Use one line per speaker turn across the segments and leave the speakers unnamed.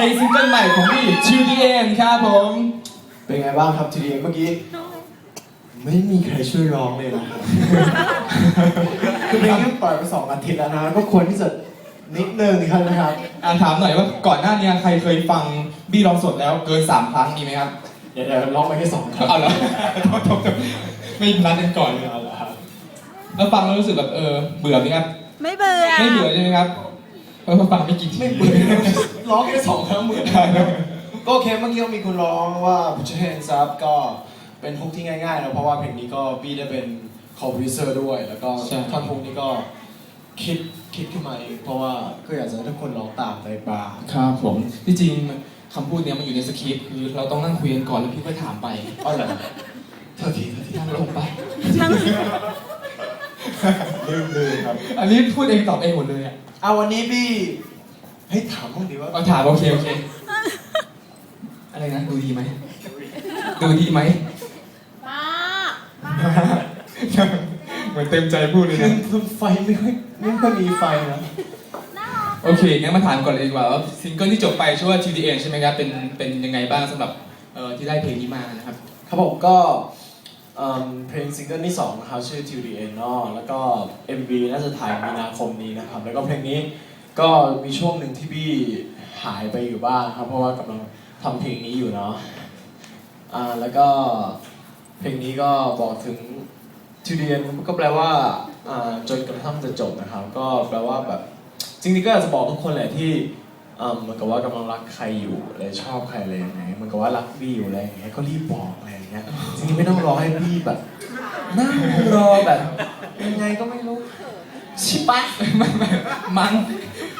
เพลงซิงเกิลใหม่ของพี่ Chill the End ครับผม
เป็นไงบ้างครับทีเดียเมื่อกี้ ไม่มีใครช่วยร้องเลยนะครับ คือเพลงนี้ปล่อยไปสองอาทิตย์แล้วนะก็ควรที่จะนิดนึงครับนะครับ
อ่าถามหน่อยว่าก่อนหน้านี้ใครเคยฟังบี้ร้องสดแล้วเกิน3ครั้งมีไหมครับ
เดี๋ยวเดี๋ยวร้องไปแค่สองครั้ง
เอาแล้วโทษโทษโทษไม่นัดกันก่อนเลย
เอาละครับ
แล้วฟังแล้วรู้สึกแบบเออเบื่อไหมครับ
ไม่เบื่อ
ไม่เบื่อใช่ไหมครับ เพราะว่าฟังไม่กี่ที
ไม่เบื่อร้องแค่สองครั้งเหมือนกันก็โอเคเมื่อกี้ก็มีคุณร้องว่า Put Your Hands Up ก็เป็นฮุกที่ง่ายๆนะเพราะว่าเพลงนี้ก็บี้ได้เป็นคอมพิวเซอร์ด้วย แล้วก็ท่อนฮุกนี้ก็คิดคิดขึ้นมาเองเพราะว่าก็อยากจะให้ทุกคนร้องตามในบาร์
ครับผมที่จริงคำพูดเนี้ยมันอยู่ในสคริปต์คือเราต้องนั่งคุยกันก่อนแล้วพี่ก็ถามไป
อ๋อเหรอโทษทีโทษที
นั่งลงไป
ลืมลืมครับ
อันนี้พูดเองตอบเองหมดเลยอะ
เอาวันนี้บี้ให้ยถามห้องดีว่า
เอาถามโอเคโอเค อะไรนะดูดีไหมดูดีไหม
ป้า
เหมือนเต็มใจพูดเลย
คื
นะ
อคือไฟไม่ค่อยไม่ค่อยมีไฟนะ
โอเคงั้นมาถามก่อนเลยดีกว่าว่าซิงเกิลที่จบไปชื่อว่า TDN ใช่ไหมครับเป็นเป็นยังไงบ้างสำหรับเอ่อที่ได้เพลงนี้มานะครับ
ครับผมก็ เอิ่มเพลงซิงเกิลที่สองนะครับชื่อ Till the End เนาะแล้วก็ MV น่าจะถ่ายมีนาคมนี้นะครับ แล้วก็เพลงนี้ก็มีช่วงหนึ่งที่บี้หายไปอยู่บ้างครับ เพราะว่ากำลังทำเพลงนี้อยู่เนาะอ่าแล้วก็เพลงนี้ก็บอกถึง Till the End ก็แปลว่าอ่าจนกระทั่งจะจบนะครับ ก็แปลว่าแบบจริงๆก็อยากจะบอกทุกคนแหละที่ เอ่อเหมือนกับว่ากำลังรักใครอยู่อะไรชอบใครอะไรอยังไงเหมือนกับว่ารักบี้อยู่อะไรอย่างเงี้ยก็รีบบอกอะไรอย่างเงี้ยจริงๆไม่ต้องรอให้บี้แบบนั่งรอแบบยังไงก็ไม่รู้ช่ปะ
ไม่ไม่มัน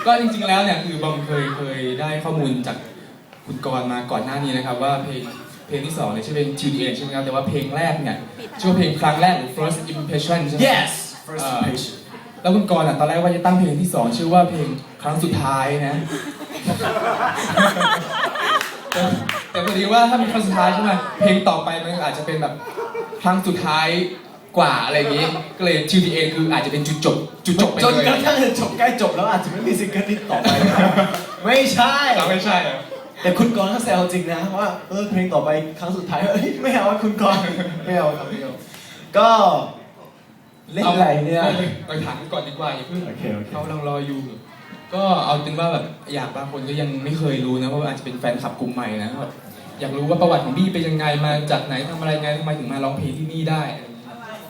ก็จริงๆแล้วเนี่ยคือบอมเคยเคยได้ข้อมูลจากคุณกรณ์มาก่อนหน้านี้นะครับ ว่าเพลงเพลงที่สองเนี่ยชื่อเพลง TDN ใช่ไหมครับแต่ว่าเพลงแรกเนี่ยชื่อเพลงครั้งแรกหรือ first impression ใช่ไหม
yes first impression
แล้วคุณกรณ์อะตอนแรกว่าจะตั้งเพลงที่สองชื่อว่าเพลงครั้งสุดท้ายนะ แต่แต่พอดีว่าถ้ามีครั้งสุดท้ายใช่ไหมเพลงต่อไปมันอาจจะเป็นแบบครั้งสุดท้ายกว่าอะไรอย่างงี้ ก็เลย TDN คืออาจจะเป็นจุดจบ จุดจบไป
จน
เลย
กระทั่งจบใกล้จบแล้วอาจจะไม่มีซิงเกิลที่ต่อไปนะครับไม่ใช่
เราไม่ใช่เหรอ
แต่คุณกรณ์เขาแซวจริงนะว่าเออเพลงต่อไปครั้งสุดท้ายเอ้ยไม่เอาคุณกรณ์ไม่เอาครับไม่เอาก็เล่นอะไรเนี่ย
ไปถามกันก่อนดีกว่าอย่าเพิ่ง
โอเคโอเค
เขากำลังรออยู่ ก็เอาเป็นว่าแบบอยากบางคนก็ยังไม่เคยรู้นะว่าอาจจะเป็นแฟนคลับกลุ่มใหม่นะแบบอยากรู้ว่าประวัติของบี้เป็นยังไงมาจากไหนทำอะไรไงทำไมถึงมาร้องเพลงที่นี่ได้